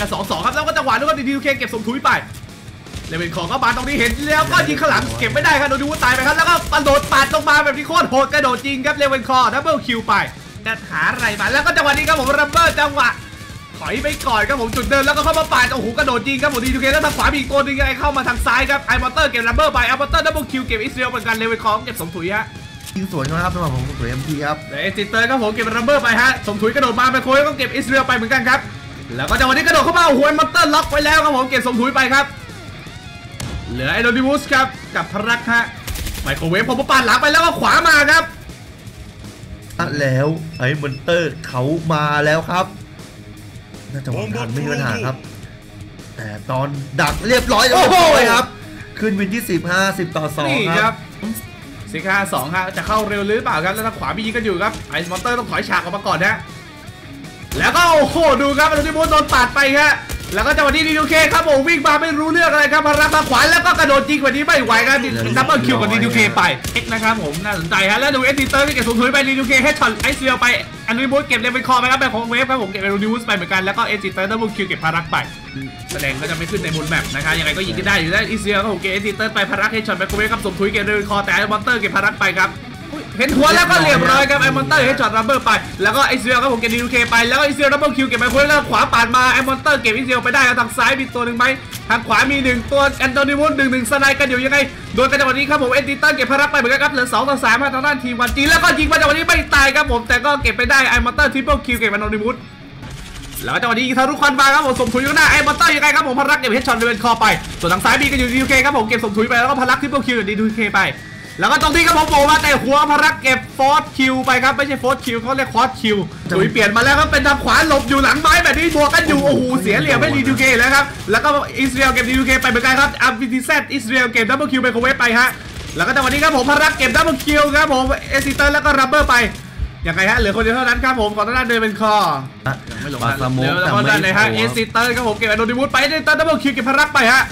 กันสองสองครับ แล้วก็จังหวะนู้นก็ดีทีเคเก็บสมทุยไปเลเวนคอร์ก็มาตรงนี้เห็นแล้วก็ยิงข้างหลังเก็บไม่ได้ครับโดนดูว่าตายไปครับ แล้วก็กระโดดปาดลงมาแบบที่โคตรโหดกระโดดจริงครับเลเวนคอร์ดับเบิลคิวไปจะหาอะไรมาแล้วก็จังหวะนี้ครับผมรัมเบอร์จังหวะถอยไปก่อนครับผมจุดเดินแล้วก็เข้ามาปาดโอ้โหกระโดดจริงครับผมดีทูเคแล้วทางขวามีอีกตัวหนึงยังไงเข้ามาทางซ้ายครับไอมอเตอร์เก็บลัมเบอร์ไปไอมอเตอร์ดับเบิลคิวเก็บอิสราเอลเหมือนกันเลเวนคอร์เก็บสมถุยฮะยิงสวนกันนะครับสำหรับผมสวยเอ็มพีครับและเอซิเตอร์ครับผมเก็บลัมเบอร์ไปฮะสมถุยกระโดดมาไปโค้ยก็เก็บอิสราเอลไปเหมือนกันครับ แล้วก็จังหวะนี้กระโดดเข้ามาโอ้โหไอมอเตอร์ล็อกไว้แล้วครับผมเก็บสมถุยไปครับ เหลือไอโดนิวุสครับกับพรักฮะไมโครเวฟผมปาดหลังไปแล้วก็ขวามาครับแล้วไอ้มอนเตอร์เขามาแล้วครับ น่าจะวางทันไม่มีปัญหาครับ แต่ตอนดักเรียบร้อยโอ้โหเลยครับ ขึ้นเป็นที่สิบห้าสิบต่อสองนี่คครัรับบสิกาสองฮะจะเข้าเร็วหรือเปล่าครับแล้วทางขวามียิงกันอยู่ครับไอซ์มอนเตอร์ต้องถอยฉากออกมาก่อนนะ แล้วก็โอ้โหดูครับอนุทิมุนโดนปาดไปฮะแล้วก็จังหวะนี้ดีดูเคครับผมวิ่งมาไม่รู้เรื่องอะไรครับมารับมาขวาแล้วก็กระโดดจริงกว่านี้ไม่ไหวครับดับเบิลคิวกับดีดูเคไปเอ็กนะครับผมน่าสนใจฮะแล้วดูเอสตีเตอร์ที่เก็บสูงถุยไปดีดูเคให้ช็อตไอซ์เซียไปอนุทิมุนเก็บเลเวนคอร์ไปครับแบบของเวฟครับผมเก็บเอรูนิวสไปเหมือนกันแล้วก็เอสตีเตอร์ดับเบิลคิวเก็บพารักไป แสดงก็จะไม่ขึ้นในมูลแมปนะครับยังไงก็ยิงกันได้อยู่ได้อีเซียก็ผมเกมเอสตีเตอร์ไปพารักให้ช็อตไปโคเวฟกับสมถุยเกมเรนคอแต่ไอมอนเตอร์เก็บพารักไปครับอุ๊ย เห็นหัวแล้วก็เรียบร้อยครับไอมอนเตอร์ให้ช็อตรัมเบอร์ไปแล้วก็ไอเซียก็ผมเก็บดีเคไปแล้วก็ไอเซียดับเบิลคิวเก็บไปคเวฟแล้วขวาปาดมาไอมอนเตอร์เก็บไอเซียไปได้ครับทางซ้ายมีตัวหนึ่งไหมทางขวามีหนึ่งตัวแอนโทนิมุนหนึ่งหนึ่งสไนกันอยู่ยังไงโดนกันจังหวะนี้ครับผมเอสตีเตอร์เก็บพารักไปเหมือนกันครับเหลือสองต่อสามทางด้านทีมวันจีแล้วก็ยิงมาจังหวะนี้ไม่ตายครับผมแต่ก็เก็บไปได้ไอมอนเตอร์ทริปเปิลคิวเก็บแอนโทนิมุนแล้วจังหวะนี้ยิงทะลุควันมาครับผมสมถุยอยู่หน้าไอ้มอเตอร์ยังไงครับผมพลักเก็บเฮดช็อตเดินคอไปส่วนทางซ้ายมีกันอยู่ดีเคครับผมเก็บสมถุยไปแล้วก็พลักทริปเปิลคิวกับดีดูเคไป แล้วก็ตรงที่ครับผมโผล่มาแต่หัวพลักเก็บฟอร์คิวไปครับไม่ใช่ฟอร์คิวเขาเรียกคอร์สคิวถุยเปลี่ยนมาแล้วครับเป็นทางขวาหลบอยู่หลังไม้แบบนี้บวกกันอยู่โอ้โหเสียเหลี่ยมไม่ดีเคแล้วครับแล้วก็อิสราเอลเก็บดีเคไปเหมือนกันครับอัมบิทิเซตอิสราเอลเก็บดับเบิลคิวไปโคเวฟไปฮะแล้วก็จังหวะนี้ครับผมพลักเก็บดับเบิลคิวครับผมเอซิเตอร์แล้วก็รับเบอร์ไปยังไงฮะเหลือคนเดียวเท่านั้นครับผมขอต้อนรับเดินเป็นคอยังไม่ลงปานะสโมเดี๋กยวแต่แล้วก็ไม่ด้านในฮะโผเอล่ซิเตอร์ครับผมเก็บไอโดนิวูดไปได้ตันดับเบิลคิวเก็บพลักไปฮะ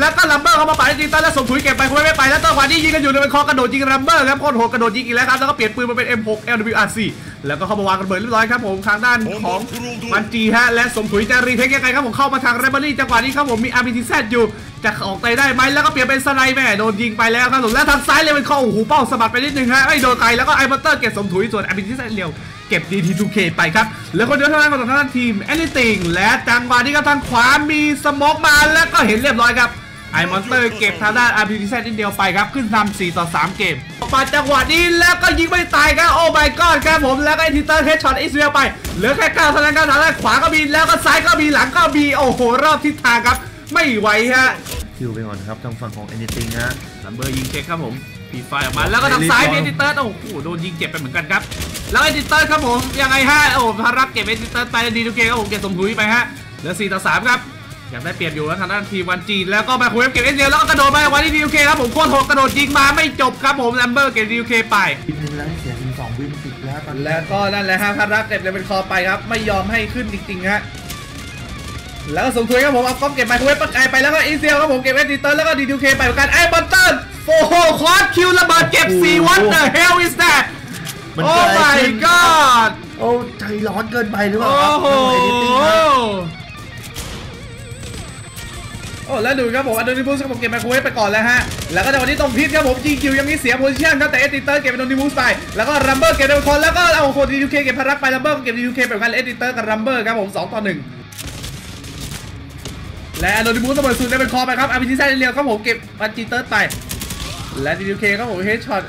แล้วก็ลัมเบอร์เข้ามาปาดเอซิเตอร์แล้วส่งถุยเก็บไปคุณไม่ไปแล้วตัวขวานี่ยิงกันอยู่ในเป็นคอกระโดดยิงลัมเบอร์ครับโคตรโหดกระโดดยิงอีกแล้วครับแล้วก็เปลี่ยนปืนมาเป็น M6 LWRC แล้วก็เข้ามาวางระเบิดเรียบร้อยครับผมทางด้านของมันจีฮะและสมถุยจะรีเทคยังไงครับผมเข้ามาทางเรเบอรี่จังหวะนี้ครับผมมี RPTZ อยู่จะออกไปได้ไหมแล้วก็เปลี่ยนเป็นสไนแม่โดนยิงไปแล้วครับผมแล้วทางซ้ายเลยเป็นคอโอ้โหเป้าสะบัดไปนิดนึงฮะไม่โดนใครแล้วก็ไอบัตเตอร์เก็บสมถุยส่วน RPTZ เร็วเก็บ DT2K ไปครับเหลือคนเดียวเท่านั้นของทางด้านทีม Anything และจังหวะนี้ครับทางขวามีสโมกมาแล้วก็เห็นเรียบร้อยครับ ไอมอนเตอร์เก็บทางด้าน RPTZ นิดเดียวไปครับ ขึ้นนำ4ต่อ 3 เกมออกมาจังหวะนี้แล้วก็ยิงไม่ตายครับ โอ้ my god ครับผม แล้วก็ไอทิเตอร์เฮดช็อตอิสราเอลไป เหลือแค่9เท่านั้นครับทางด้านขวาก็มี แล้วก็ซ้ายก็มี หลังก็มี โอ้โห รอบทิศทางครับ ไม่ไหวฮะ คิวไปก่อนครับทางฝั่งของ anything ฮะลัมเบอร์ยิงเช็คครับผมปีไฟออกมา แล้วก็ทางซ้ายมีเอดิเตอร์ โอ้โห โดนยิงเจ็บไปเหมือนกันครับ แล้วเอดิเตอร์ครับผม ยังไงฮะ โอ้พารักเก็บเอดิเตอร์ไปดีดูเกครับผมเก็บสมถุยไปฮะ เหลือ4ต่อ3ครับ อยากได้เปรียบอยู่แล้วทางด้านทีมวันจีนแล้วก็มาคุยเก็บเอสเดียแล้วก็กระโดดไปวันที่ดีดูเคครับผมโคตรโหดกระโดดยิงมาไม่จบครับผมลัมเบอร์เก็บดีดูเคไปวินหนึ่งแล้วเสียถึงสองวินติดแล้วตอนนี้แล้วก็นั่นแหละฮะพารักเก็บเลยเป็นคอไปครับ ไม่ยอมให้ขึ้นจริงๆฮะแล้วก็สมถุยครับผมเอาก๊อฟเก็บไปคุยประกายไปแล้วก็อีเซียครับผมเก็บเอสเตอร์แล้วก็ดีดูเคไปเหมือนกันไอ้บอลตันโอ้โหคอร์สคิวระเบิดเก็บ4 what the hell is that มันโอ้เกิดอะไร my ขึ้น god โอ้ใจร้อนเกินไปหรือเปล่าโอ้ครับโหทา โอ้แล้วดูครับผมอันโดนิมูสครับผมเก็บมโครเวฟไปก่อนแล้วฮะแล้วก็ในวันนี้ต้องพิษครับผมจีคิวยังมีเสียโพซิชั่นครับแต่เอติเตอร์เก็บอันโดนิมูสไปแล้วก็รัมเบอร์เก็บเดวคนแล้วก็เอาคดียูเคเก็บพารักไปรัมเบอร์เก็บดียูเคแบบกันเอติเตอร์กับรัมเบอร์ครับผม2ต่อ1และอันโดนิมูสระเบิดสูตรได้เป็นคอไปครับอาร์พีทีแซนเรียวครับผมเก็บบันจีเตอร์ไป และดียูเคครับผมเฮดช็อต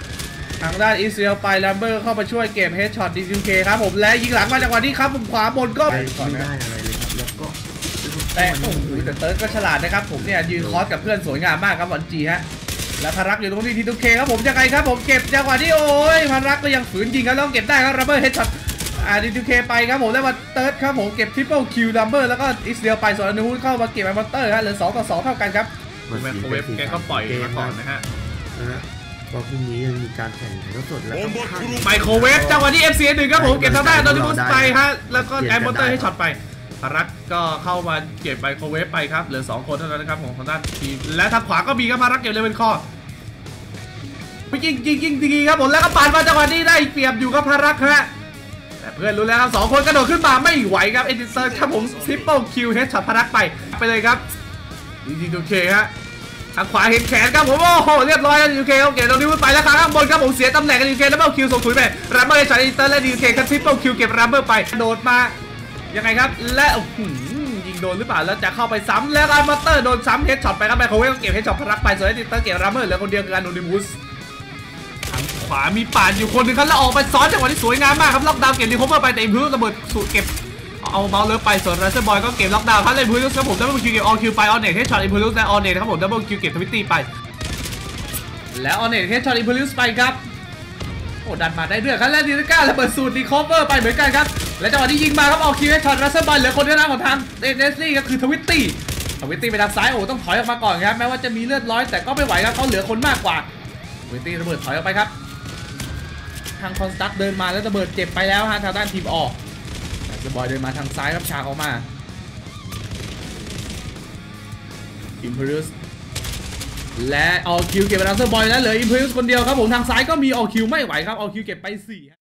ทางด้านอิสราเอลไปลัมเบอร์เข้ามาช่วยเก็บเฮดช็อตดียูเคครับผมและยิงหลังมาจังหวะนี้ครับผมขวาบนก็ไม่ได้ แต่โอ้โหแต่เติร์ดก็ฉลาดนะครับผมเนี่ยยืนคอสกับเพื่อนสวยงามมากครับวันจีฮะและพารักอยู่ตรงนี้ทีทุกเคครับผมยังไงครับผมเก็บจังหวะที่โอ้ยพารักก็ยังฝืนยิงครับแล้วเก็บได้ครับรัมเบอร์เฮดช็อตอ่าดีทูเคไปครับผมแล้วมาเติร์ดครับผมเก็บทริปเปิลคิวรัมเบอร์แล้วก็อิสเดียลไปส่วนอนุฮูดเข้ามาเก็บไอมอนเตอร์ฮะเหลือ2ต่อ2เท่ากันครับมันสีเป็นสีสามเกมนะฮะเพราะพรุ่งนี้ยังมีการแข่งถ่ายทอดสดแล้วก็ภาคไมโครเวฟจังหวะที่ FC หนึ่งครับผมเก็บทางด้านโดนิมูสไปฮะแล้วก็ไอมอนเตอร์ให้ช็อตไป พารักก็เข้ามาเก็บไมโครเวฟไปครับเหลือสองคนเท่านั้นนะครับของทางด้านทีมและทางขวาก็มีครับพารักเก็บเลยเป็นคอไปยิงยิงยิงดีครับผมแล้วก็ปาดมาจังหวะนี้ได้เปรียบอยู่ครับพารักฮะแต่เพื่อนรู้แล้วครับสองคนกระโดดขึ้นมาไม่ไหวครับเอดิเซอร์ครับผมทริปเปิลคิวเฮดช็อตพนักไปไปเลยครับดีดีโอเคฮะทางขวาเห็นแขนครับผมโอ้โหเรียบร้อยแล้วดีโอเคโอเคตรงนี้ไปแล้วครับข้างบนครับผมเสียตำแหน่งกันดีโอเคดับเบิลคิวส่งถุยไปรัมเบอร์ช็อตเอดิเซอร์และดีโอเคครับทริปเปิลคิวเก็บรัมเบอร์ไปกระโดดมา ยังไงครับ และยิงโดนหรือเปล่าแล้วจะเข้าไปซ้ำแล้วอาร์มาเตอร์โดนซ้ำเฮดช็อตไปครับแมคโครเวฟก็เก็บเฮดช็อตพนักไปส่วนเอดิเซอร์เก็บรัมเบอร์เหลือคนเดียวคือการโดนิมูสทางขวามีป่านอยู่คนหนึ่งครับแล้วออกไปซ้อนจังหวะที่สวยงามมากครับล็อกดาวน์เก็บดีคอมเวอร์ไปแต่อิมพิวระเบิดสูตรเก็บเอาเบาเลิฟไปส่วนรัสเซอร์บอยก็เก็บล็อกดาวน์ครับเลยอิมพิวครับผมดับเบิลคิวเก็บออลคิวไปออนเน็ตเฮดช็อตอิมพิวและออนเน็ตครับผมดับเบิลคิวเก็บทวิตตี้ไป แล้วออนเน็ตเฮดช็อตอิมพิวไปครับโอ้ดันมาได้ด้วยครับและดีลิก้าระเบิดสูตรดีคอมเวอร์ไปเหมือนกันครับ และจังหวะที่ยิงมาครับออคิวเฮดช็อตรัสเซอร์บอยเหลือคนเดียวนะของทางเนสลี่ก็คือทวิตตี้ทวิตตี้ไปทางซ้ายโอ้ต้องถอยออกมาก่อนครับแม้ว่าจะมีเลือดร้อยแต่ก็ไม่ไหวครับเขาเหลือคนมากกว่าทวิตตี้ระเบิดถอยออกไปครับ ทางคอนสตักเดินมาแล้วระเบิดเจ็บไปแล้วฮะทางด้านทีมออกแต่บอยเดินมาทางซ้ายรับฉากออกมาอิมเพริสและออคิวเก็บไปทางเซอร์บอยแล้วเหลืออิมเพริสคนเดียวครับผมทางซ้ายก็มีออคิวไม่ไหวครับออคิวเก็บไป4